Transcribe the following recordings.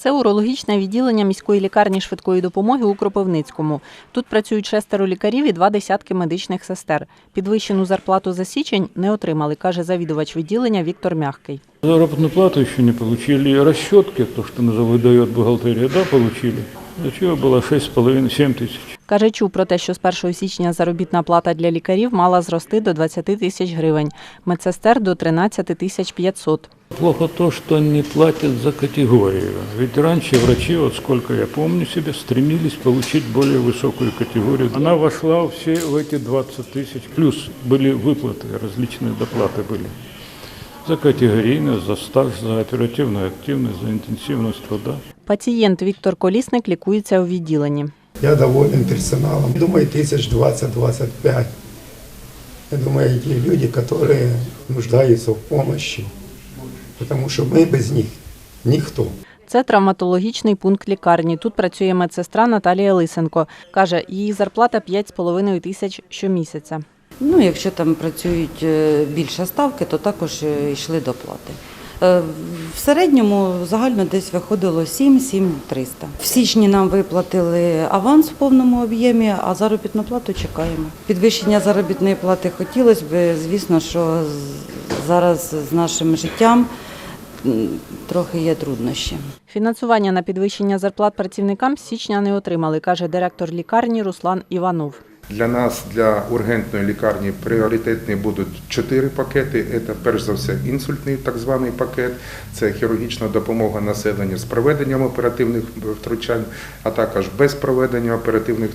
Це урологічне відділення міської лікарні швидкої допомоги у Кропивницькому. Тут працюють шестеро лікарів і два десятки медичних сестер. Підвищену зарплату за січень не отримали, каже завідувач відділення Віктор Мягкий. Заробітну плату ще не получили. Расчетки, то, що назов- бухгалтерія, да, получили. За чего было 6,5-7 тысяч. Каже, чув про те, що з 1 січня заробітна плата для лікарів мала зрости до 20 тисяч гривень, медсестер до 13 тисяч 500. Плохо то, что не платят за категорию. Ведь раньше врачи, вот сколько я помню себе, стремились получить более высокую категорию. Она вошла все в эти 20 тысяч. Плюс были выплаты, различные доплаты были. За категорийность, за стаж, за оперативную активность, за интенсивность труда. Пацієнт Віктор Колісник лікується у відділенні. Я доволен персоналом. Думаю, тысяч 20-25. Я думаю, эти люди, которые нуждаются в помощи, потому что мы без них никто. Це травматологічний пункт лікарні. Тут працює медсестра Наталія Лисенко. Каже, її зарплата 5,5 тисяч щомісяця. Ну, якщо там працюють е, більше ставки, то також е, йшли доплати. Е, В середньому загально десь виходило 7-7 300. В січні нам виплатили аванс в повному об'ємі, а заробітну плату чекаємо. Підвищення заробітної плати хотілося б, звісно, що зараз з нашим життям трохи є труднощі. Фінансування на підвищення зарплат працівникам січня не отримали, каже директор лікарні Руслан Іванов. Для нас, для ургентної лікарні, пріоритетні будуть чотири пакети. Це перш за все інсультний так званий пакет, це хірургічна допомога населенню з проведенням оперативних втручань, а також без проведення оперативних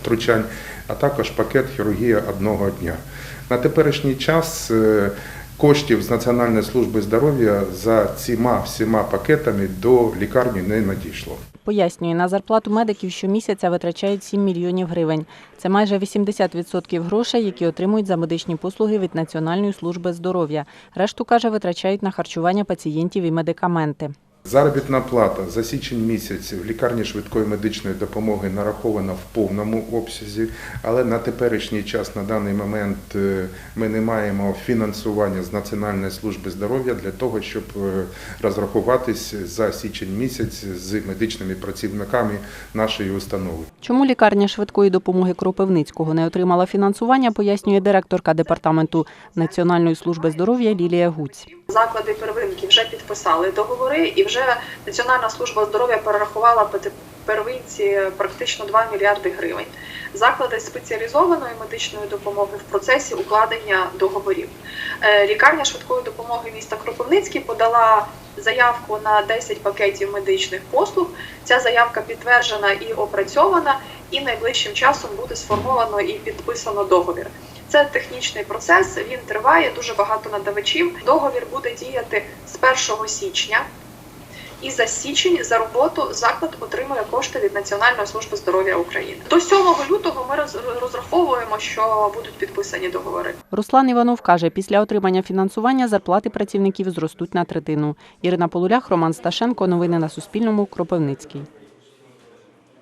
втручань, а також пакет хірургія одного дня. На теперішній час е, коштів з Національної служби здоров'я за цими всіма пакетами до лікарні не надійшло. Пояснює, на зарплату медиків щомісяця витрачають 7 мільйонів гривень. Це майже 80% грошей, які отримують за медичні послуги від Національної служби здоров'я. Решту, каже, витрачають на харчування пацієнтів і медикаменти. Заробітна плата за січень місяць в лікарні швидкої медичної допомоги нарахована в повному обсязі, але на теперішній час, на даний момент, е, ми не маємо фінансування з Національної служби здоров'я для того, щоб е, розрахуватись за січень місяць з медичними працівниками нашої установи. Чому лікарня швидкої допомоги Кропивницького не отримала фінансування, пояснює директорка департаменту Національної служби здоров'я Лілія Гуць. Заклади первинки вже підписали договори, і вже Національна служба здоров'я перерахувала первинці практично 2 мільярди гривень. Заклади спеціалізованої медичної допомоги в процесі укладення договорів. Е, Лікарня швидкої допомоги міста Кропивницький подала заявку на 10 пакетів медичних послуг. Ця заявка підтверджена і опрацьована, і найближчим часом буде сформовано і підписано договір. Це технічний процес, він триває, дуже багато надавачів. Договір буде діяти з 1 січня. І за січень за роботу заклад отримує кошти від Національної служби здоров'я України. До 7 лютого ми роз- розраховуємо, що будуть підписані договори. Руслан Іванов каже, після отримання фінансування зарплати працівників зростуть на третину. Ірина Полулях, Роман Сташенко. Новини на Суспільному. Кропивницький.